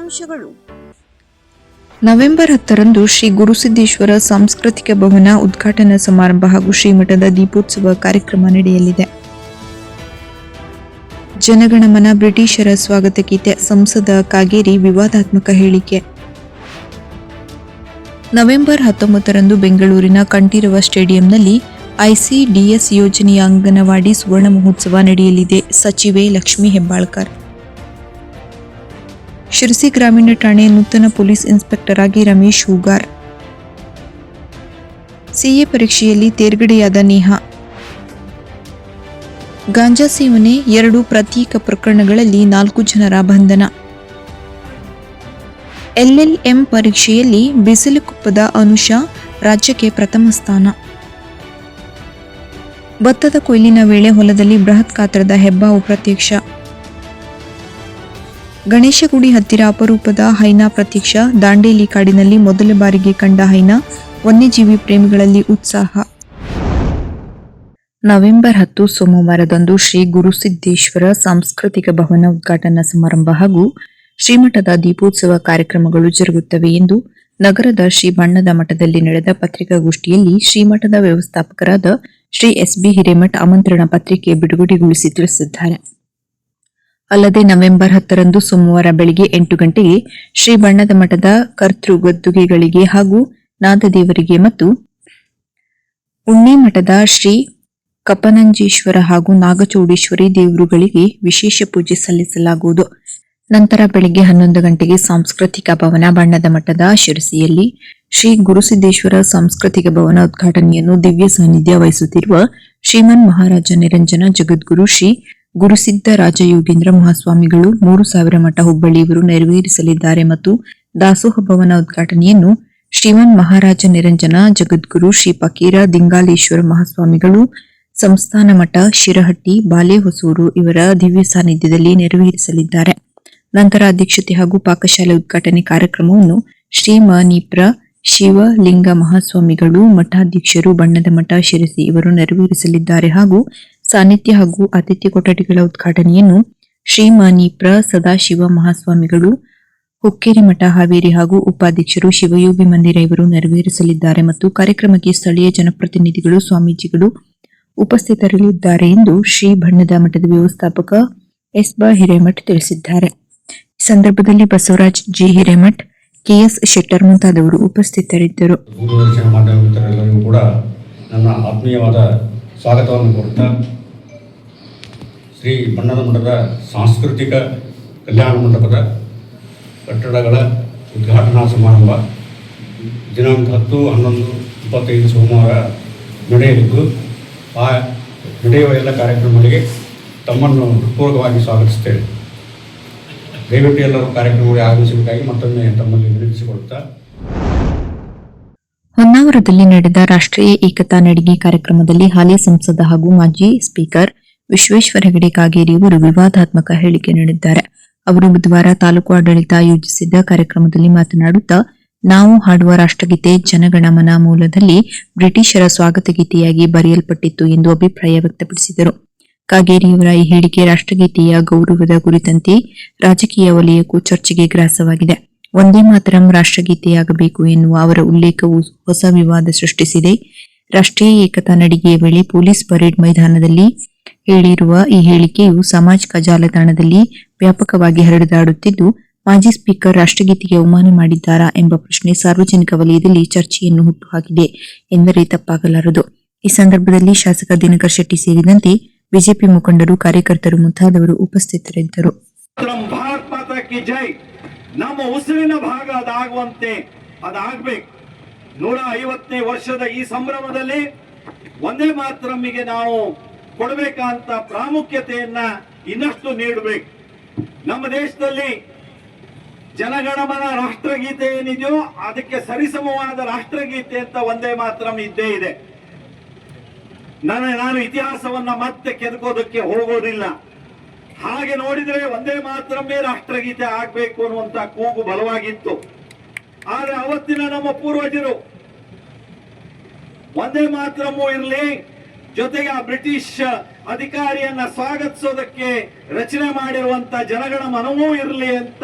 ಮುಖ್ಯಾಂಶಗಳು ನವೆಂಬರ್ ಹತ್ತರಂದು ಶ್ರೀ ಗುರುಸಿದ್ದೇಶ್ವರ ಸಾಂಸ್ಕೃತಿಕ ಭವನ ಉದ್ಘಾಟನಾ ಸಮಾರಂಭ ಹಾಗೂ ಶ್ರೀಮಠದ ದೀಪೋತ್ಸವ ಕಾರ್ಯಕ್ರಮ ನಡೆಯಲಿದೆ. ಜನಗಣಮನ ಬ್ರಿಟಿಷರ ಸ್ವಾಗತ ಗೀತೆ ಸಂಸದ ಕಾಗೇರಿ ವಿವಾದಾತ್ಮಕ ಹೇಳಿಕೆ. ನವೆಂಬರ್ ಹತ್ತೊಂಬತ್ತರಂದು ಬೆಂಗಳೂರಿನ ಕಂಠೀರವ ಸ್ಟೇಡಿಯಂನಲ್ಲಿ ಐಸಿಡಿಎಸ್ ಯೋಜನೆಯ ಅಂಗನವಾಡಿ ಸುವರ್ಣ ಮಹೋತ್ಸವ ನಡೆಯಲಿದೆ. ಸಚಿವೆ ಲಕ್ಷ್ಮೀ ಹೆಬ್ಬಾಳ್ಕರ್. ಶಿರಸಿ ಗ್ರಾಮೀಣ ಠಾಣೆ ನೂತನ ಪೊಲೀಸ್ ಇನ್ಸ್ಪೆಕ್ಟರ್ ಆಗಿ ರಮೇಶ್ ಹೂಗಾರ್. ಸಿಎ ಪರೀಕ್ಷೆಯಲ್ಲಿ ತೇರ್ಗಡೆಯಾದ ನೇಹಾ. ಗಾಂಜಾ ಸೇವನೆ ಎರಡು ಪ್ರತ್ಯೇಕ ಪ್ರಕರಣಗಳಲ್ಲಿ ನಾಲ್ಕು ಜನರ ಬಂಧನ. ಎಲ್ಎಲ್ಎಂ ಪರೀಕ್ಷೆಯಲ್ಲಿ ಬಿಸಿಲುಕುಪ್ಪದ ಅನುಷಾ ರಾಜ್ಯಕ್ಕೆ ಪ್ರಥಮ ಸ್ಥಾನ. ಭತ್ತದ ಕೊಯ್ಲಿನ ವೇಳೆ ಹೊಲದಲ್ಲಿ ಬೃಹತ್ ಗಾತ್ರದ ಹೆಬ್ಬಾವು ಪ್ರತ್ಯಕ್ಷ. ಗಣೇಶ ಗುಡಿ ಹತ್ತಿರ ಅಪರೂಪದ ಹೈನಾ ಪ್ರತ್ಯಕ್ಷ ದಾಂಡೇಲಿ ಕಾಡಿನಲ್ಲಿ ಮೊದಲ ಬಾರಿಗೆ ಕಂಡ ಹೈನಾ. ವನ್ಯಜೀವಿ ಪ್ರೇಮಿಗಳಲ್ಲಿ ಉತ್ಸಾಹ. ನವೆಂಬರ್ ಹತ್ತು ಸೋಮವಾರದಂದು ಶ್ರೀ ಗುರುಸಿದ್ದೇಶ್ವರ ಸಾಂಸ್ಕೃತಿಕ ಭವನ ಉದ್ಘಾಟನಾ ಸಮಾರಂಭ ಹಾಗೂ ಶ್ರೀಮಠದ ದೀಪೋತ್ಸವ ಕಾರ್ಯಕ್ರಮಗಳು ಜರುಗುತ್ತವೆ ಎಂದು ನಗರದ ಶ್ರೀ ಬಣ್ಣದ ಮಠದಲ್ಲಿ ನಡೆದ ಪತ್ರಿಕಾಗೋಷ್ಠಿಯಲ್ಲಿ ಶ್ರೀಮಠದ ವ್ಯವಸ್ಥಾಪಕರಾದ ಶ್ರೀ ಎಸ್ ಬಿ ಹಿರೇಮಠ್ ಆಮಂತ್ರಣ ಪತ್ರಿಕೆ ಬಿಡುಗಡೆಗೊಳಿಸಿ ತಿಳಿಸಿದ್ದಾರೆ. ಅಲ್ಲದೆ ನವೆಂಬರ್ ಹತ್ತರಂದು ಸೋಮವಾರ ಬೆಳಗ್ಗೆ ಎಂಟು ಗಂಟೆಗೆ ಶ್ರೀ ಬಣ್ಣದ ಮಠದ ಕರ್ತೃ ಗದ್ದುಗೆಗಳಿಗೆ ಹಾಗೂ ನಾದದೇವರಿಗೆ ಮತ್ತು ಉಣ್ಣಿ ಮಠದ ಶ್ರೀ ಕಪನಂಜೇಶ್ವರ ಹಾಗೂ ನಾಗಚೌಡೇಶ್ವರಿ ದೇವರುಗಳಿಗೆ ವಿಶೇಷ ಪೂಜೆ ಸಲ್ಲಿಸಲಾಗುವುದು. ನಂತರ ಬೆಳಗ್ಗೆ ಹನ್ನೊಂದು ಗಂಟೆಗೆ ಸಾಂಸ್ಕೃತಿಕ ಭವನ, ಬಣ್ಣದ ಮಠದ ಶಿರಸಿಯಲ್ಲಿ ಶ್ರೀ ಗುರುಸಿದ್ದೇಶ್ವರ ಸಾಂಸ್ಕೃತಿಕ ಭವನ ಉದ್ಘಾಟನೆಯನ್ನು ದಿವ್ಯ ಸಾನ್ನಿಧ್ಯ ವಹಿಸುತ್ತಿರುವ ಶ್ರೀಮನ್ ಮಹಾರಾಜ ನಿರಂಜನ ಜಗದ್ಗುರು ಶ್ರೀ ಗುರುಸಿದ್ಧ ರಾಜಯೋಗೇಂದ್ರ ಮಹಾಸ್ವಾಮಿಗಳು ಮೂರು ಸಾವಿರ ಮಠ ಹುಬ್ಬಳ್ಳಿ ಇವರು ನೆರವೇರಿಸಲಿದ್ದಾರೆ ಮತ್ತು ದಾಸೋಹ ಭವನ ಉದ್ಘಾಟನೆಯನ್ನು ಶ್ರೀಮನ್ ಮಹಾರಾಜ ನಿರಂಜನ, ಜಗದ್ಗುರು ಶ್ರೀ ಪಕೀರ ದಿಂಗಾಲೇಶ್ವರ ಮಹಾಸ್ವಾಮಿಗಳು, ಸಂಸ್ಥಾನ ಮಠ ಶಿರಹಟ್ಟಿ ಬಾಲೆಹೊಸೂರು ಇವರ ದಿವ್ಯ ಸಾನ್ನಿಧ್ಯದಲ್ಲಿ ನೆರವೇರಿಸಲಿದ್ದಾರೆ. ನಂತರ ಅಧ್ಯಕ್ಷತೆ ಹಾಗೂ ಪಾಕಶಾಲೆ ಉದ್ಘಾಟನೆ ಕಾರ್ಯಕ್ರಮವನ್ನು ಶ್ರೀ ಮನೀಪ್ರ ಶಿವಲಿಂಗ ಮಹಾಸ್ವಾಮಿಗಳು, ಮಠಾಧ್ಯಕ್ಷರು, ಬಣ್ಣದ ಮಠ, ಶಿರಸಿ ಇವರು ನೆರವೇರಿಸಲಿದ್ದಾರೆ ಹಾಗೂ ಸಾನ್ನಿಧ್ಯ ಹಾಗೂ ಅತಿಥಿ ಕೊಠಡಿಗಳ ಉದ್ಘಾಟನೆಯನ್ನು ಶ್ರೀಮಾನಿ ಪ್ರ ಸದಾಶಿವ ಮಹಾಸ್ವಾಮಿಗಳು, ಹುಕ್ಕೇರಿ ಮಠ ಹಾವೇರಿ ಹಾಗೂ ಉಪಾಧ್ಯಕ್ಷರು ಶಿವಯೋಗಿ ಮಂದಿರ ಇವರು ನೆರವೇರಿಸಲಿದ್ದಾರೆ ಮತ್ತು ಕಾರ್ಯಕ್ರಮಕ್ಕೆ ಸ್ಥಳೀಯ ಜನಪ್ರತಿನಿಧಿಗಳು, ಸ್ವಾಮೀಜಿಗಳು ಉಪಸ್ಥಿತರಿರಲಿದ್ದಾರೆ ಎಂದು ಶ್ರೀ ಬಣ್ಣದ ಮಠದ ವ್ಯವಸ್ಥಾಪಕ ಎಸ್ ಬಾ ಹಿರೇಮಠ್ ತಿಳಿಸಿದ್ದಾರೆ. ಸಂದರ್ಭದಲ್ಲಿ ಬಸವರಾಜ್ ಜಿ ಹಿರೇಮಠ್, ಕೆಎಸ್ ಶೆಟ್ಟರ್ ಮುಂತಾದವರು ಉಪಸ್ಥಿತರಿದ್ದರು. ಕೂಡ ನನ್ನ ಆತ್ಮೀಯವಾದ ಸ್ವಾಗತವನ್ನು ಶ್ರೀ ಬಣ್ಣದ ಮಠದ ಸಾಂಸ್ಕೃತಿಕ ಕಲ್ಯಾಣ ಮಂಟಪದ ಕಟ್ಟಡಗಳ ಉದ್ಘಾಟನಾ ಸಮಾರಂಭ. ದಿನಾಂಕ ಹತ್ತು, ಹನ್ನೊಂದು, ಇಪ್ಪತ್ತೈದು ಸೋಮವಾರ ನಡೆಯಲಿದ್ದು, ಆ ನಡೆಯುವ ಎಲ್ಲ ಕಾರ್ಯಕ್ರಮಗಳಿಗೆ ತಮ್ಮನ್ನು ಪೂರ್ವಕವಾಗಿ ಸ್ವಾಗತಿಸ್ತೇವೆ ದಯವಿಟ್ಟು ಎಲ್ಲರೂ ಕಾರ್ಯಕ್ರಮಗಳಿಗೆ ಆಗಮಿಸಬೇಕಾಗಿ ಮತ್ತೊಮ್ಮೆ ತಮ್ಮಲ್ಲಿ ವಿನಂತಿಸಿಕೊಳ್ಳುತ್ತಾ. ಹೊನ್ನಾವರದಲ್ಲಿ ನಡೆದ ರಾಷ್ಟ್ರೀಯ ಏಕತಾ ನಡಿಗೆ ಕಾರ್ಯಕ್ರಮದಲ್ಲಿ ಹಾಲಿ ಸಂಸದ ಹಾಗೂ ಮಾಜಿ ಸ್ಪೀಕರ್ ವಿಶ್ವೇಶ್ವರ ಹೆಗಡೆ ಕಾಗೇರಿ ಅವರು ವಿವಾದಾತ್ಮಕ ಹೇಳಿಕೆ ನೀಡಿದ್ದಾರೆ. ಅವರು ಬುಧವಾರ ತಾಲೂಕು ಆಡಳಿತ ಆಯೋಜಿಸಿದ್ದ ಕಾರ್ಯಕ್ರಮದಲ್ಲಿ ಮಾತನಾಡುತ್ತಾ, ನಾವು ಹಾಡುವ ರಾಷ್ಟ್ರಗೀತೆ ಜನಗಣಮನ ಮೂಲದಲ್ಲಿ ಬ್ರಿಟಿಷರ ಸ್ವಾಗತ ಗೀತೆಯಾಗಿ ಬರೆಯಲ್ಪಟ್ಟಿತ್ತು ಎಂದು ಅಭಿಪ್ರಾಯ ವ್ಯಕ್ತಪಡಿಸಿದರು. ಕಾಗೇರಿಯವರ ಈ ಹೇಳಿಕೆ ರಾಷ್ಟ್ರಗೀತೆಯ ಗೌರವದ ಕುರಿತಂತೆ ರಾಜಕೀಯ ವಲಯಕ್ಕೂ ಚರ್ಚೆಗೆ ಗ್ರಾಸವಾಗಿದೆ. ಒಂದೇ ಮಾತರಂ ರಾಷ್ಟ್ರಗೀತೆಯಾಗಬೇಕು ಎನ್ನುವ ಅವರ ಉಲ್ಲೇಖವು ಹೊಸ ವಿವಾದ ಸೃಷ್ಟಿಸಿದೆ. ರಾಷ್ಟ್ರೀಯ ಏಕತಾ ನಡಿಗೆಯ ವೇಳೆ ಪೊಲೀಸ್ ಪರೇಡ್ ಮೈದಾನದಲ್ಲಿ ಹೇಳಿರುವ ಈ ಹೇಳಿಕೆಯು ಸಾಮಾಜಿಕ ಜಾಲತಾಣದಲ್ಲಿ ವ್ಯಾಪಕವಾಗಿ ಹರಡಿದಾಡುತ್ತಿದ್ದು ಮಾಜಿ ಸ್ಪೀಕರ್ ರಾಷ್ಟ್ರಗೀತೆಗೆ ಅವಮಾನ ಮಾಡಿದ್ದಾರಾ ಎಂಬ ಪ್ರಶ್ನೆ ಸಾರ್ವಜನಿಕ ವಲಯದಲ್ಲಿ ಚರ್ಚೆಯನ್ನು ಹುಟ್ಟುಹಾಕಿದೆ ಎಂದರೆ ತಪ್ಪಾಗಲಾರದು. ಈ ಸಂದರ್ಭದಲ್ಲಿ ಶಾಸಕ ದಿನಕರ್ ಶೆಟ್ಟಿ ಸೇರಿದಂತೆ ಬಿಜೆಪಿ ಮುಖಂಡರು, ಕಾರ್ಯಕರ್ತರು ಮುಂತಾದವರು ಉಪಸ್ಥಿತರಿದ್ದರು. ನಮ್ಮ ಉಸಿರಿನ ಭಾಗ ಅದಾಗುವಂತೆ ಅದಾಗಬೇಕು. ನೂರ ಐವತ್ತನೇ ವರ್ಷದ ಈ ಸಂಭ್ರಮದಲ್ಲಿ ಒಂದೇ ಮಾತ್ರಮ್ಮಿಗೆ ನಾವು ಕೊಡಬೇಕಂತ ಪ್ರಾಮುಖ್ಯತೆಯನ್ನ ಇನ್ನಷ್ಟು ನೀಡಬೇಕು. ನಮ್ಮ ದೇಶದಲ್ಲಿ ಜನಗಣಮನ ರಾಷ್ಟ್ರಗೀತೆ ಏನಿದೆಯೋ ಅದಕ್ಕೆ ಸರಿಸಮವಾದ ರಾಷ್ಟ್ರಗೀತೆ ಅಂತ ಒಂದೇ ಮಾತ್ರ ಇದ್ದೇ ಇದೆ. ನಾನು ನಾನು ಇತಿಹಾಸವನ್ನ ಮತ್ತೆ ಕೆದಕೋದಕ್ಕೆ ಹೋಗೋದಿಲ್ಲ. ಹಾಗೆ ನೋಡಿದ್ರೆ ಒಂದೇ ಮಾತ್ರ ರಾಷ್ಟ್ರಗೀತೆ ಆಗ್ಬೇಕು ಅನ್ನುವಂತ ಕೂಗು ಬಲವಾಗಿತ್ತು. ಆದ್ರೆ ಅವತ್ತಿನ ನಮ್ಮ ಪೂರ್ವಜರು ಒಂದೇ ಮಾತ್ರಮೂ ಇರಲಿ ಜೊತೆಗೆ ಆ ಬ್ರಿಟಿಷ್ ಅಧಿಕಾರಿಯನ್ನ ಸ್ವಾಗತಿಸೋದಕ್ಕೆ ರಚನೆ ಮಾಡಿರುವಂತ ಜನಗಳ ಮನವೂ ಇರಲಿ ಅಂತ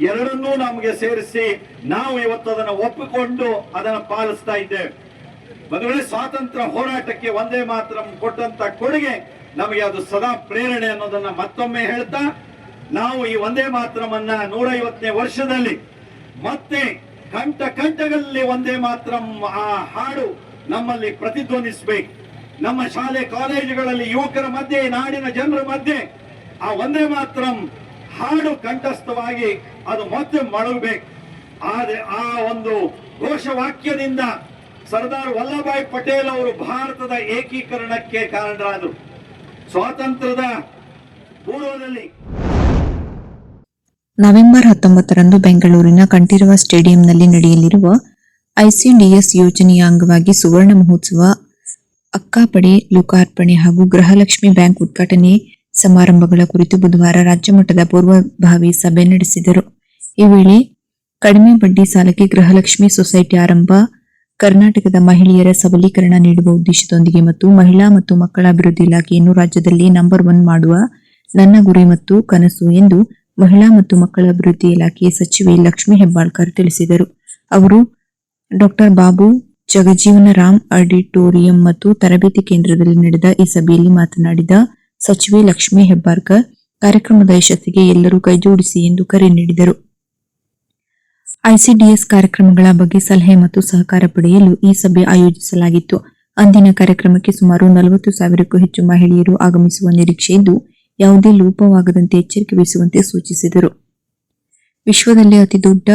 ಎರಡನ್ನೂ ನಮಗೆ ಸೇರಿಸಿ ನಾವು ಇವತ್ತು ಅದನ್ನು ಒಪ್ಪಿಕೊಂಡು ಅದನ್ನು ಪಾಲಿಸ್ತಾ ಇದ್ದೇವೆ. ಮೊದಲೇ ಸ್ವಾತಂತ್ರ್ಯ ಹೋರಾಟಕ್ಕೆ ಒಂದೇ ಮಾತ್ರ ಕೊಟ್ಟಂತ ಕೊಡುಗೆ ನಮಗೆ ಅದು ಸದಾ ಪ್ರೇರಣೆ ಅನ್ನೋದನ್ನ ಮತ್ತೊಮ್ಮೆ ಹೇಳ್ತಾ, ನಾವು ಈ ಒಂದೇ ಮಾತ್ರಮನ್ನ ನೂರ ಐವತ್ತನೇ ವರ್ಷದಲ್ಲಿ ಮತ್ತೆ ಕಂಠ ಕಂಠಗಳಲ್ಲಿ ಒಂದೇ ಮಾತ್ರ ಆ ಹಾಡು ನಮ್ಮಲ್ಲಿ ಪ್ರತಿಧ್ವನಿಸಬೇಕು. ನಮ್ಮ ಶಾಲೆ ಕಾಲೇಜುಗಳಲ್ಲಿ ಯುವಕರ ಮಧ್ಯೆ, ನಾಡಿನ ಜನರ ಮಧ್ಯೆ ಆ ಒಂದೇ ಮಾತ್ರ ಹಾಡು ಕಂಠಸ್ಥವಾಗಿ ಅದು ಮತ್ತೆ ಮಳಗಬೇಕು ಆದ್ರೆ ಆ ಒಂದು ಘೋಷವಾಕ್ಯದಿಂದ ಸರ್ದಾರ್ ವಲ್ಲಭಾಯ್ ಪಟೇಲ್ ಅವರು ಭಾರತದ ಏಕೀಕರಣಕ್ಕೆ ಕಾರಣರಾದರು. ಸ್ವಾತಂತ್ರ್ಯದ ಪೂರ್ವದಲ್ಲಿ ನವೆಂಬರ್ ಹತ್ತೊಂಬತ್ತರಂದು ಬೆಂಗಳೂರಿನ ಕಂಠೀರವ ಸ್ಟೇಡಿಯಂನಲ್ಲಿ ನಡೆಯಲಿರುವ ಐಸಿಡಿಎಸ್ ಯೋಜನೆಯ ಅಂಗವಾಗಿ ಸುವರ್ಣ ಮಹೋತ್ಸವ ಅಕ್ಕಾಪಡೆ ಲೋಕಾರ್ಪಣೆ ಹಾಗೂ ಗೃಹಲಕ್ಷ್ಮಿ ಬ್ಯಾಂಕ್ ಉದ್ಘಾಟನೆ ಸಮಾರಂಭಗಳ ಕುರಿತು ಬುಧವಾರ ರಾಜ್ಯ ಮಟ್ಟದ ಪೂರ್ವಭಾವಿ ಸಭೆ ನಡೆಸಿದರು. ಈ ವೇಳೆ ಕಡಿಮೆ ಬಡ್ಡಿ ಸಾಲಕ್ಕೆ ಗೃಹಲಕ್ಷ್ಮಿ ಸೊಸೈಟಿ ಆರಂಭ, ಕರ್ನಾಟಕದ ಮಹಿಳೆಯರ ಸಬಲೀಕರಣ ನೀಡುವ ಉದ್ದೇಶದೊಂದಿಗೆ ಮತ್ತು ಮಹಿಳಾ ಮತ್ತು ಮಕ್ಕಳ ಅಭಿವೃದ್ಧಿ ಇಲಾಖೆಯನ್ನು ರಾಜ್ಯದಲ್ಲಿ ನಂಬರ್ ಒನ್ ಮಾಡುವ ನನ್ನ ಗುರಿ ಮತ್ತು ಕನಸು ಎಂದು ಮಹಿಳಾ ಮತ್ತು ಮಕ್ಕಳ ಅಭಿವೃದ್ಧಿ ಇಲಾಖೆಯ ಸಚಿವೆ ಲಕ್ಷ್ಮೀ ಹೆಬ್ಬಾಳ್ಕರ್ ತಿಳಿಸಿದರು. ಅವರು ಡಾಕ್ಟರ್ ಬಾಬು ಜಗಜೀವನ ರಾಮ್ ಆಡಿಟೋರಿಯಂ ಮತ್ತು ತರಬೇತಿ ಕೇಂದ್ರದಲ್ಲಿ ನಡೆದ ಈ ಸಭೆಯಲ್ಲಿ ಮಾತನಾಡಿದ ಸಚಿವೆ ಲಕ್ಷ್ಮೀ ಹೆಬ್ಬಾರ್ಕರ್, ಕಾರ್ಯಕ್ರಮದ ಯಶಸ್ಸಿಗೆ ಎಲ್ಲರೂ ಕೈಜೋಡಿಸಿ ಎಂದು ಕರೆ ನೀಡಿದರು. ಐಸಿಡಿಎಸ್ ಕಾರ್ಯಕ್ರಮಗಳ ಬಗ್ಗೆ ಸಲಹೆ ಮತ್ತು ಸಹಕಾರ ಪಡೆಯಲು ಈ ಸಭೆ ಆಯೋಜಿಸಲಾಗಿತ್ತು. ಅಂದಿನ ಕಾರ್ಯಕ್ರಮಕ್ಕೆ ಸುಮಾರು ನಲವತ್ತು ಸಾವಿರಕ್ಕೂ ಹೆಚ್ಚು ಮಹಿಳೆಯರು ಆಗಮಿಸುವ ನಿರೀಕ್ಷೆ ಇದ್ದು ಯಾವುದೇ ಲೋಪವಾಗದಂತೆ ಎಚ್ಚರಿಕೆ ವಹಿಸುವಂತೆ ಸೂಚಿಸಿದರು. ವಿಶ್ವದಲ್ಲೇ ಅತಿದೊಡ್ಡ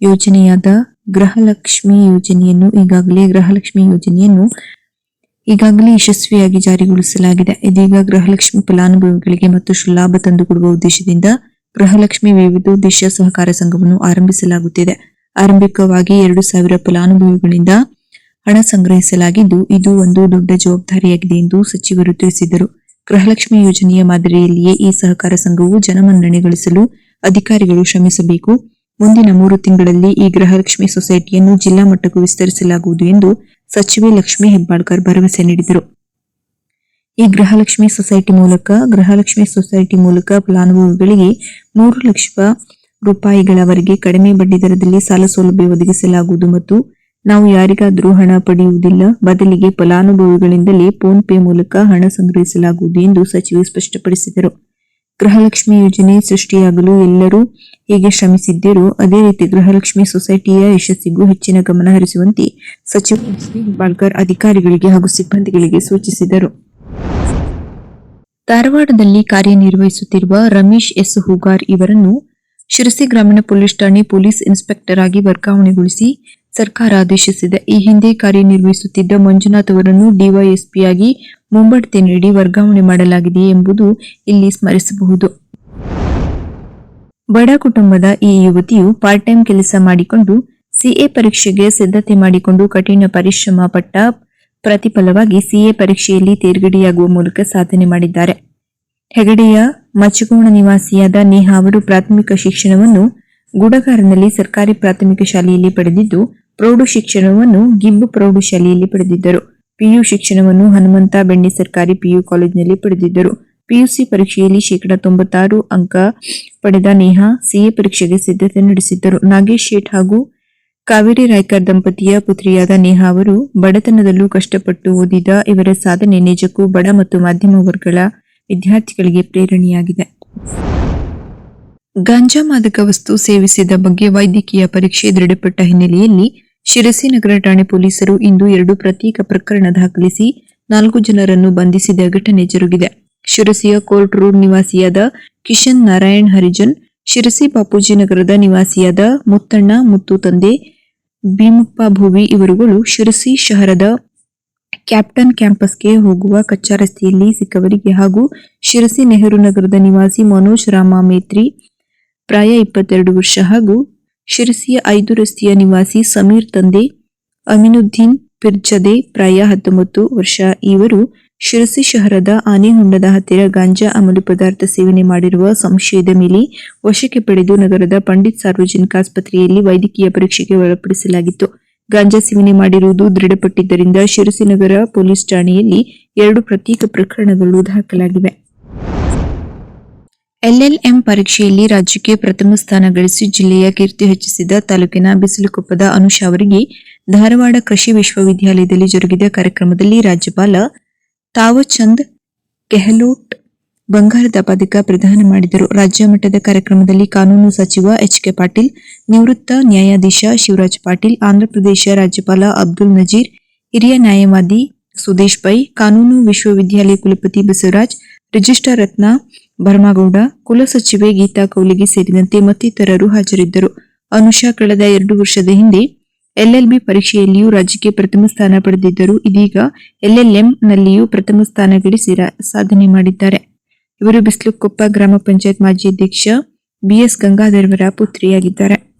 ಯೋಜನೆಯಾದ ಗೃಹಲಕ್ಷ್ಮಿ ಯೋಜನೆಯನ್ನು, ಈಗಾಗಲೇ ಗೃಹಲಕ್ಷ್ಮಿ ಯೋಜನೆಯನ್ನು ಈಗಾಗಲೇ ಯಶಸ್ವಿಯಾಗಿ ಜಾರಿಗೊಳಿಸಲಾಗಿದೆ. ಇದೀಗ ಗೃಹಲಕ್ಷ್ಮಿ ಫಲಾನುಭವಿಗಳಿಗೆ ಮತ್ತು ಲಾಭ ತಂದುಕೊಡುವ ಉದ್ದೇಶದಿಂದ ಗೃಹಲಕ್ಷ್ಮಿ ವಿವಿಧೋದ್ದೇಶ ಸಹಕಾರ ಸಂಘವನ್ನು ಆರಂಭಿಸಲಾಗುತ್ತಿದೆ. ಆರಂಭಿಕವಾಗಿ ಎರಡು ಸಾವಿರ ಫಲಾನುಭವಿಗಳಿಂದ ಹಣ ಸಂಗ್ರಹಿಸಲಾಗಿದ್ದು, ಇದು ಒಂದು ದೊಡ್ಡ ಜವಾಬ್ದಾರಿಯಾಗಿದೆ ಎಂದು ಸಚಿವರು ತಿಳಿಸಿದರು. ಗೃಹಲಕ್ಷ್ಮಿ ಯೋಜನೆಯ ಮಾದರಿಯಲ್ಲಿಯೇ ಈ ಸಹಕಾರ ಸಂಘವು ಜನಮನ್ನಣೆ ಗಳಿಸಲು ಅಧಿಕಾರಿಗಳು ಶ್ರಮಿಸಬೇಕು. ಮುಂದಿನ ಮೂರು ತಿಂಗಳಲ್ಲಿ ಈ ಗೃಹಲಕ್ಷ್ಮಿ ಸೊಸೈಟಿಯನ್ನು ಜಿಲ್ಲಾ ಮಟ್ಟಕ್ಕೂ ವಿಸ್ತರಿಸಲಾಗುವುದು ಎಂದು ಸಚಿವೆ ಲಕ್ಷ್ಮಿ ಹೆಬ್ಬಾಳ್ಕರ್ ಭರವಸೆ ನೀಡಿದರು. ಈ ಗೃಹಲಕ್ಷ್ಮಿ ಸೊಸೈಟಿ ಮೂಲಕ, ಗೃಹಲಕ್ಷ್ಮಿ ಸೊಸೈಟಿ ಮೂಲಕ ಫಲಾನುಭವಿಗಳಿಗೆ ಮೂರು ಲಕ್ಷ ರೂಪಾಯಿಗಳವರೆಗೆ ಕಡಿಮೆ ಬಡ್ಡಿ ದರದಲ್ಲಿ ಸಾಲ ಸೌಲಭ್ಯ ಒದಗಿಸಲಾಗುವುದು ಮತ್ತು ನಾವು ಯಾರಿಗಾದರೂ ಹಣ ಪಡೆಯುವುದಿಲ್ಲ, ಬದಲಿಗೆ ಫಲಾನುಭವಿಗಳಿಂದಲೇ ಫೋನ್ ಪೇ ಮೂಲಕ ಹಣ ಸಂಗ್ರಹಿಸಲಾಗುವುದು ಎಂದು ಸಚಿವೆ ಸ್ಪಷ್ಟಪಡಿಸಿದರು. ಗೃಹಲಕ್ಷ್ಮಿ ಯೋಜನೆ ಸೃಷ್ಟಿಯಾಗಲು ಎಲ್ಲರೂ ಹೇಗೆ ಶ್ರಮಿಸಿದ್ದೀರೋ ಅದೇ ರೀತಿ ಗೃಹಲಕ್ಷ್ಮಿ ಸೊಸೈಟಿಯ ಯಶಸ್ಸಿಗೂ ಹೆಚ್ಚಿನ ಗಮನ ಹರಿಸುವಂತೆ ಸಚಿವ ಬಾಳ್ಕರ್ ಅಧಿಕಾರಿಗಳಿಗೆ ಹಾಗೂ ಸಿಬ್ಬಂದಿಗಳಿಗೆ ಸೂಚಿಸಿದರು. ಧಾರವಾಡದಲ್ಲಿ ಕಾರ್ಯನಿರ್ವಹಿಸುತ್ತಿರುವ ರಮೇಶ್ ಎಸ್. ಹೂಗಾರ್ ಇವರನ್ನು ಶಿರಸಿ ಗ್ರಾಮೀಣ ಪೊಲೀಸ್ ಠಾಣೆ ಪೊಲೀಸ್ ಇನ್ಸ್ಪೆಕ್ಟರ್ ಆಗಿ ವರ್ಗಾವಣೆಗೊಳಿಸಿ ಸರ್ಕಾರ ಆದೇಶಿಸಿದೆ. ಈ ಹಿಂದೆ ಕಾರ್ಯನಿರ್ವಹಿಸುತ್ತಿದ್ದ ಮಂಜುನಾಥ್ ಅವರನ್ನು ಡಿವೈಎಸ್ಪಿಯಾಗಿ ಮುಂಬಡ್ತಿ ನೀಡಿ ವರ್ಗಾವಣೆ ಮಾಡಲಾಗಿದೆ ಎಂಬುದು ಇಲ್ಲಿ ಸ್ಮರಿಸಬಹುದು. ಬಡ ಕುಟುಂಬದ ಈ ಯುವತಿಯು ಪಾರ್ಟ್ ಟೈಮ್ ಕೆಲಸ ಮಾಡಿಕೊಂಡು ಸಿಎ ಪರೀಕ್ಷೆಗೆ ಸಿದ್ಧತೆ ಮಾಡಿಕೊಂಡು ಕಠಿಣ ಪರಿಶ್ರಮ ಪಟ್ಟ ಪ್ರತಿಫಲವಾಗಿ ಸಿಎ ಪರೀಕ್ಷೆಯಲ್ಲಿ ತೇರ್ಗಡೆಯಾಗುವ ಮೂಲಕ ಸಾಧನೆ ಮಾಡಿದ್ದಾರೆ. ಹೆಗಡೆಯ ಮಚಗೋಣ ನಿವಾಸಿಯಾದ ನೇಹಾ ಅವರು ಪ್ರಾಥಮಿಕ ಶಿಕ್ಷಣವನ್ನು ಗುಡಗಾರನಲ್ಲಿ ಸರ್ಕಾರಿ ಪ್ರಾಥಮಿಕ ಶಾಲೆಯಲ್ಲಿ ಪಡೆದಿದ್ದು ಪ್ರೌಢ ಶಿಕ್ಷಣವನ್ನು ಗಿಬ್ಬು ಪ್ರೌಢಶಾಲೆಯಲ್ಲಿ ಪಡೆದಿದ್ದರು. ಪಿಯು ಶಿಕ್ಷಣವನ್ನು ಹನುಮಂತ ಬೆಣ್ಣೆ ಸರ್ಕಾರಿ ಪಿಯು ಕಾಲೇಜಿನಲ್ಲಿ ಪಡೆದಿದ್ದರು. ಪಿಯುಸಿ ಪರೀಕ್ಷೆಯಲ್ಲಿ ಶೇಕಡಾ ತೊಂಬತ್ತಾರು ಅಂಕ ಪಡೆದ ನೇಹಾ ಸಿಎ ಪರೀಕ್ಷೆಗೆ ಸಿದ್ಧತೆ ನಡೆಸಿದ್ದರು. ನಾಗೇಶ್ ಶೇಟ್ ಹಾಗೂ ಕಾವೇರಿ ರಾಯ್ಕರ್ ದಂಪತಿಯ ಪುತ್ರಿಯಾದ ನೇಹಾ ಅವರು ಬಡತನದಲ್ಲೂ ಕಷ್ಟಪಟ್ಟು ಓದಿದ ಇವರ ಸಾಧನೆ ನಿಜಕ್ಕೂ ಬಡ ಮತ್ತು ಮಾಧ್ಯಮ ವರ್ಗಗಳ ವಿದ್ಯಾರ್ಥಿಗಳಿಗೆ ಪ್ರೇರಣೆಯಾಗಿದೆ. ಗಾಂಜಾ ಮಾದಕ ವಸ್ತು ಸೇವಿಸಿದ ಬಗ್ಗೆ ವೈದ್ಯಕೀಯ ಪರೀಕ್ಷೆ ದೃಢಪಟ್ಟ ಹಿನ್ನೆಲೆಯಲ್ಲಿ ಶಿರಸಿ ನಗರ ಠಾಣೆ ಪೊಲೀಸರು ಇಂದು ಎರಡು ಪ್ರತ್ಯೇಕ ಪ್ರಕರಣ ದಾಖಲಿಸಿ ನಾಲ್ಕು ಜನರನ್ನು ಬಂಧಿಸಿದ ಘಟನೆ ಜರುಗಿದೆ. ಶಿರಸಿಯ ಕೋರ್ಟ್ ರೋಡ್ ನಿವಾಸಿಯಾದ ಕಿಶನ್ ನಾರಾಯಣ್ ಹರಿಜನ್, ಶಿರಸಿ ಬಾಪೂಜಿ ನಗರದ ನಿವಾಸಿಯಾದ ಮುತ್ತಣ್ಣ ಮುತ್ತು ತಂದೆ ಭೀಮಪ್ಪ ಭೂವಿ ಇವರುಗಳು ಶಿರಸಿ ಶಹರದ ಕ್ಯಾಪ್ಟನ್ ಕ್ಯಾಂಪಸ್ಗೆ ಹೋಗುವ ಕಚ್ಚಾ ರಸ್ತೆಯಲ್ಲಿ ಸಿಕ್ಕವರಿಗೆ ಹಾಗೂ ಶಿರಸಿ ನೆಹರು ನಗರದ ನಿವಾಸಿ ಮನೋಜ್ ರಾಮ ಮೇತ್ರಿ, ಪ್ರಾಯ ಇಪ್ಪತ್ತೆರಡು ವರ್ಷ ಹಾಗೂ ಶಿರಸಿಯ ಐದು ರಸ್ತೆಯ ನಿವಾಸಿ ಸಮೀರ್ ತಂದೆ ಅಮಿನುದ್ದೀನ್ ಪಿರ್ಜದೆ ಪ್ರಾಯ ಹತ್ತೊಂಬತ್ತು ವರ್ಷ. ಇವರು ಶಿರಸಿ ಶಹರದ ಆನೆಹೊಂಡದ ಹತ್ತಿರ ಗಾಂಜಾ ಅಮಲು ಪದಾರ್ಥ ಸೇವನೆ ಮಾಡಿರುವ ಸಂಶಯದ ಮೇಲೆ ವಶಕ್ಕೆ ಪಡೆದು ನಗರದ ಪಂಡಿತ್ ಸಾರ್ವಜನಿಕ ಆಸ್ಪತ್ರೆಯಲ್ಲಿ ವೈದ್ಯಕೀಯ ಪರೀಕ್ಷೆಗೆ ಒಳಪಡಿಸಲಾಗಿತ್ತು. ಗಾಂಜಾ ಸೇವನೆ ಮಾಡಿರುವುದು ದೃಢಪಟ್ಟಿದ್ದರಿಂದ ಶಿರಸಿನಗರ ಪೊಲೀಸ್ ಠಾಣೆಯಲ್ಲಿ ಎರಡು ಪ್ರತ್ಯೇಕ ಪ್ರಕರಣಗಳು ದಾಖಲಾಗಿವೆ. ಎಲ್ಎಲ್ಎಂ ಪರೀಕ್ಷೆಯಲ್ಲಿ ರಾಜ್ಯಕ್ಕೆ ಪ್ರಥಮ ಸ್ಥಾನ ಗಳಿಸಿ ಜಿಲ್ಲೆಯ ಕೀರ್ತಿ ಹೆಚ್ಚಿಸಿದ ತಾಲೂಕಿನ ಬಿಸಿಲುಕೊಪ್ಪದ ಅನುಷ ಅವರಿಗೆ ಧಾರವಾಡ ಕೃಷಿ ವಿಶ್ವವಿದ್ಯಾಲಯದಲ್ಲಿ ಜರುಗಿದ ಕಾರ್ಯಕ್ರಮದಲ್ಲಿ ರಾಜ್ಯಪಾಲ ತಾವಚಂದ್ ಗೆಹ್ಲೋಟ್ ಬಂಗಾರದ ಪದಕ ಪ್ರದಾನ ಮಾಡಿದರು. ರಾಜ್ಯ ಮಟ್ಟದ ಕಾರ್ಯಕ್ರಮದಲ್ಲಿ ಕಾನೂನು ಸಚಿವ ಎಚ್ ಕೆ ಪಾಟೀಲ್, ನಿವೃತ್ತ ನ್ಯಾಯಾಧೀಶ ಶಿವರಾಜ್ ಪಾಟೀಲ್ ಆಂಧ್ರಪ್ರದೇಶ ರಾಜ್ಯಪಾಲ ಅಬ್ದುಲ್ ನಜೀರ್, ಹಿರಿಯ ನ್ಯಾಯವಾದಿ ಸುದೇಶ್ ಪೈ ಕಾನೂನು ವಿಶ್ವವಿದ್ಯಾಲಯ ಕುಲಪತಿ ಬಸವರಾಜ್, ರಿಜಿಸ್ಟ್ರಾರ್ ರತ್ನ ಭರಮಗೌಡ ಕುಲಸಚಿವೆ ಗೀತಾ ಕೌಲಿಗೆ ಸೇರಿದಂತೆ ಮತ್ತಿತರರು ಹಾಜರಿದ್ದರು. ಅನುಷಾ ಕಳೆದ ಎರಡು ವರ್ಷದ ಹಿಂದೆ ಎಲ್ಎಲ್ಬಿ ಪರೀಕ್ಷೆಯಲ್ಲಿಯೂ ರಾಜ್ಯಕ್ಕೆ ಪ್ರಥಮ ಸ್ಥಾನ ಪಡೆದಿದ್ದರು ಇದೀಗ ಎಲ್ಎಲ್ಎಂ ನಲ್ಲಿಯೂ ಪ್ರಥಮ ಸ್ಥಾನ ಗಳಿಸಿ ಸಾಧನೆ ಮಾಡಿದ್ದಾರೆ. ಇವರು ಬಿಸ್ಲುಕೊಪ್ಪ ಗ್ರಾಮ ಪಂಚಾಯತ್ ಮಾಜಿ ಅಧ್ಯಕ್ಷ ಬಿಎಸ್ ಗಂಗಾಧರವರ ಪುತ್ರಿಯಾಗಿದ್ದಾರೆ.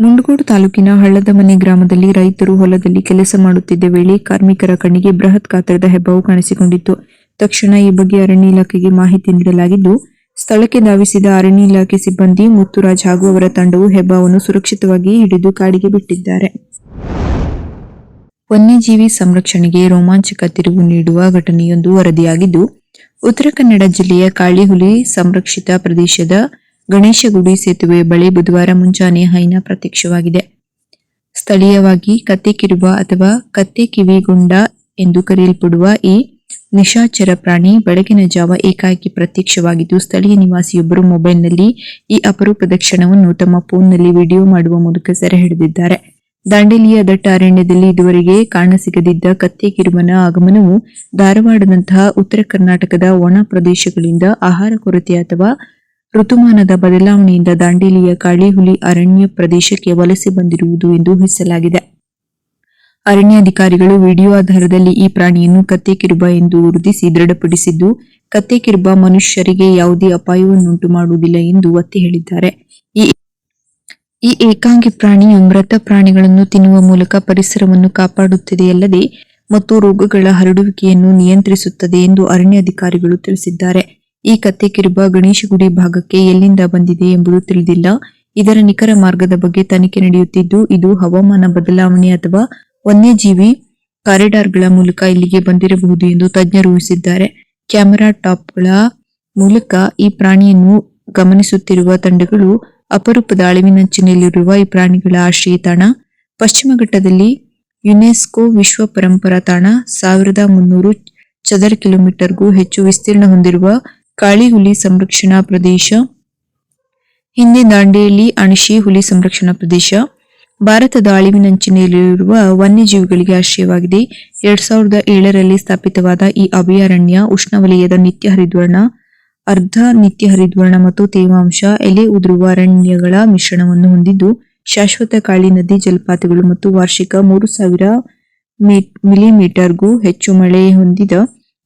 ಮುಂಡಗೋಡು ತಾಲೂಕಿನ ಹಳ್ಳದಮನೆ ಗ್ರಾಮದಲ್ಲಿ ರೈತರು ಹೊಲದಲ್ಲಿ ಕೆಲಸ ಮಾಡುತ್ತಿದ್ದ ವೇಳೆ ಕಾರ್ಮಿಕರ ಕಣ್ಣಿಗೆ ಬೃಹತ್ ಗಾತ್ರದ ಹೆಬ್ಬಾವು ಕಾಣಿಸಿಕೊಂಡಿತ್ತು. ತಕ್ಷಣ ಈ ಬಗ್ಗೆ ಅರಣ್ಯ ಇಲಾಖೆಗೆ ಮಾಹಿತಿ ನೀಡಲಾಗಿದ್ದು, ಸ್ಥಳಕ್ಕೆ ಧಾವಿಸಿದ ಅರಣ್ಯ ಇಲಾಖೆ ಸಿಬ್ಬಂದಿ, ಮುತ್ತುರಾಜ್ ಹಾಗೂ ಅವರ ತಂಡವು ಹೆಬ್ಬಾವನ್ನು ಸುರಕ್ಷಿತವಾಗಿ ಹಿಡಿದು ಕಾಡಿಗೆ ಬಿಟ್ಟಿದ್ದಾರೆ. ವನ್ಯಜೀವಿ ಸಂರಕ್ಷಣೆಗೆ ರೋಮಾಂಚಕ ತಿರುವು ನೀಡುವ ಘಟನೆಯೊಂದು ವರದಿಯಾಗಿದ್ದು, ಉತ್ತರ ಕನ್ನಡ ಜಿಲ್ಲೆಯ ಕಾಳಿಹುಲಿ ಸಂರಕ್ಷಿತ ಪ್ರದೇಶದ ಗಣೇಶಗುಡಿ ಸೇತುವೆ ಬಳಿ ಬುಧವಾರ ಮುಂಜಾನೆ ಹೈನಾ ಪ್ರತ್ಯಕ್ಷವಾಗಿದೆ. ಸ್ಥಳೀಯವಾಗಿ ಕತ್ತೆ ಕಿರುವ ಅಥವಾ ಕತ್ತೆ ಕಿವಿಗೊಂಡ ಎಂದು ಕರೆಯಲ್ಪಡುವ ಈ ನಿಶಾಚರ ಪ್ರಾಣಿ ಬೆಳಗಿನ ಜಾವ ಏಕಾಏಕಿ ಪ್ರತ್ಯಕ್ಷವಾಗಿದ್ದು ಸ್ಥಳೀಯ ನಿವಾಸಿಯೊಬ್ಬರು ಮೊಬೈಲ್ನಲ್ಲಿ ಈ ಅಪರೂಪದ ಕ್ಷಣವನ್ನು ತಮ್ಮ ಫೋನ್ನಲ್ಲಿ ವಿಡಿಯೋ ಮಾಡುವ ಮೂಲಕ ಸೆರೆ ಹಿಡಿದಿದ್ದಾರೆ. ದಾಂಡೇಲಿಯ ದಟ್ಟ ಅರಣ್ಯದಲ್ಲಿ ಇದುವರೆಗೆ ಕಾಣಸಿಗದಿದ್ದ ಕತ್ತೆ ಕಿರುಮನ ಆಗಮನವು ಧಾರವಾಡದಂತಹ ಉತ್ತರ ಕರ್ನಾಟಕದ ಒಣ ಪ್ರದೇಶಗಳಿಂದ ಆಹಾರ ಕೊರತೆ ಅಥವಾ ಋತುಮಾನದ ಬದಲಾವಣೆಯಿಂದ ದಾಂಡೇಲಿಯ ಕಾಳಿಹುಲಿ ಅರಣ್ಯ ಪ್ರದೇಶಕ್ಕೆ ವಲಸೆ ಬಂದಿರುವುದು ಎಂದು ಊಹಿಸಲಾಗಿದೆ ಅರಣ್ಯಾಧಿಕಾರಿಗಳು ವಿಡಿಯೋ ಆಧಾರದಲ್ಲಿ ಈ ಪ್ರಾಣಿಯನ್ನು ಕತ್ತೆ ಕಿರುಬ ಎಂದು ಗುರುತಿಸಿ ದೃಢಪಡಿಸಿದ್ದು ಕತ್ತೆ ಕಿರುಬ ಮನುಷ್ಯರಿಗೆ ಯಾವುದೇ ಅಪಾಯವನ್ನುಂಟು ಮಾಡುವುದಿಲ್ಲ ಎಂದು ಒತ್ತಿ ಹೇಳಿದ್ದಾರೆ. ಈ ಏಕಾಂಗಿ ಪ್ರಾಣಿಯು ಮೃತ ಪ್ರಾಣಿಗಳನ್ನು ತಿನ್ನುವ ಮೂಲಕ ಪರಿಸರವನ್ನು ಕಾಪಾಡುತ್ತದೆಯಲ್ಲದೆ, ಮತ್ತು ರೋಗಗಳ ಹರಡುವಿಕೆಯನ್ನು ನಿಯಂತ್ರಿಸುತ್ತದೆ ಎಂದು ಅರಣ್ಯಾಧಿಕಾರಿಗಳು ತಿಳಿಸಿದ್ದಾರೆ. ಈ ಕತ್ತೆ ಕಿರುಬ ಗಣೇಶಗುಡಿ ಭಾಗಕ್ಕೆ ಎಲ್ಲಿಂದ ಬಂದಿದೆ ಎಂಬುದು ತಿಳಿದಿಲ್ಲ. ಇದರ ನಿಖರ ಮಾರ್ಗದ ಬಗ್ಗೆ ತನಿಖೆ ನಡೆಯುತ್ತಿದ್ದು, ಇದು ಹವಾಮಾನ ಬದಲಾವಣೆ ಅಥವಾ ವನ್ಯಜೀವಿ ಕಾರಿಡಾರ್ಗಳ ಮೂಲಕ ಇಲ್ಲಿಗೆ ಬಂದಿರಬಹುದು ಎಂದು ತಜ್ಞರು ಊಹಿಸಿದ್ದಾರೆ. ಕ್ಯಾಮೆರಾ ಟಾಪ್ಗಳ ಮೂಲಕ ಈ ಪ್ರಾಣಿಯನ್ನು ಗಮನಿಸುತ್ತಿರುವ ತಂಡಗಳು ಅಪರೂಪದ ಅಳಿವಿನಂಚಿನಲ್ಲಿರುವ ಈ ಪ್ರಾಣಿಗಳ ಆಶ್ರಯ ತಾಣ, ಪಶ್ಚಿಮ ಘಟ್ಟದಲ್ಲಿ ಯುನೆಸ್ಕೋ ವಿಶ್ವ ಪರಂಪರಾ ತಾಣ, ಸಾವಿರದ ಮುನ್ನೂರು ಚದರ ಕಿಲೋಮೀಟರ್ಗೂ ಹೆಚ್ಚು ವಿಸ್ತೀರ್ಣ ಹೊಂದಿರುವ ಕಾಳಿ ಸಂರಕ್ಷಣಾ ಪ್ರದೇಶ, ಹಿಂದೆ ದಾಂಡೇಲಿ ಅಣಶಿ ಹುಲಿ ಸಂರಕ್ಷಣಾ ಪ್ರದೇಶ ಭಾರತದ ಅಳಿವಿನಂಚಿನಲ್ಲಿರುವ ವನ್ಯಜೀವಿಗಳಿಗೆ ಆಶ್ರಯವಾಗಿದೆ. ಎರಡ್ ಸಾವಿರದ ಏಳರಲ್ಲಿ ಸ್ಥಾಪಿತವಾದ ಈ ಅಭಯಾರಣ್ಯ ಉಷ್ಣವಲಯದ ನಿತ್ಯ ಹರಿದ್ವರ್ಣ, ಅರ್ಧ ನಿತ್ಯ ಹರಿದ್ವರ್ಣ ಮತ್ತು ತೇವಾಂಶ ಎಲೆ ಉದುರುವ ಅರಣ್ಯಗಳ ಮಿಶ್ರಣವನ್ನು ಹೊಂದಿದ್ದು, ಶಾಶ್ವತ ಕಾಳಿ ನದಿ ಜಲಪಾತಗಳು ಮತ್ತು ವಾರ್ಷಿಕ ಮೂರು ಸಾವಿರ ಮಿಲಿಮೀಟರ್ಗೂ ಹೆಚ್ಚು ಮಳೆ ಹೊಂದಿದ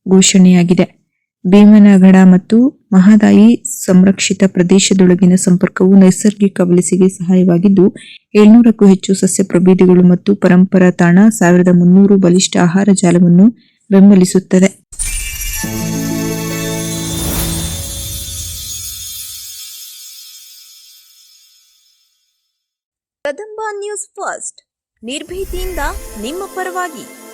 ಘೋಷಣೆಯಾಗಿದೆ. ಭೀಮನಗಡ ಮತ್ತು ಮಹದಾಯಿ ಸಂರಕ್ಷಿತ ಪ್ರದೇಶದೊಳಗಿನ ಸಂಪರ್ಕವು ನೈಸರ್ಗಿಕ ವಲಸೆಗೆ ಸಹಾಯವಾಗಿದ್ದು, ಏಳ್ನೂರಕ್ಕೂ ಹೆಚ್ಚು ಸಸ್ಯ ಪ್ರಭೇದಗಳು ಮತ್ತು ಪರಂಪರಾ ತಾಣ ಸಾವಿರದ ಮುನ್ನೂರು ಬಲಿಷ್ಠ ಆಹಾರ ಜಾಲವನ್ನು ಬೆಂಬಲಿಸುತ್ತದೆ. Kadamba news first. ನಿರ್ಭೀತಿಯಿಂದ ನಿಮ್ಮ ಪರವಾಗಿ.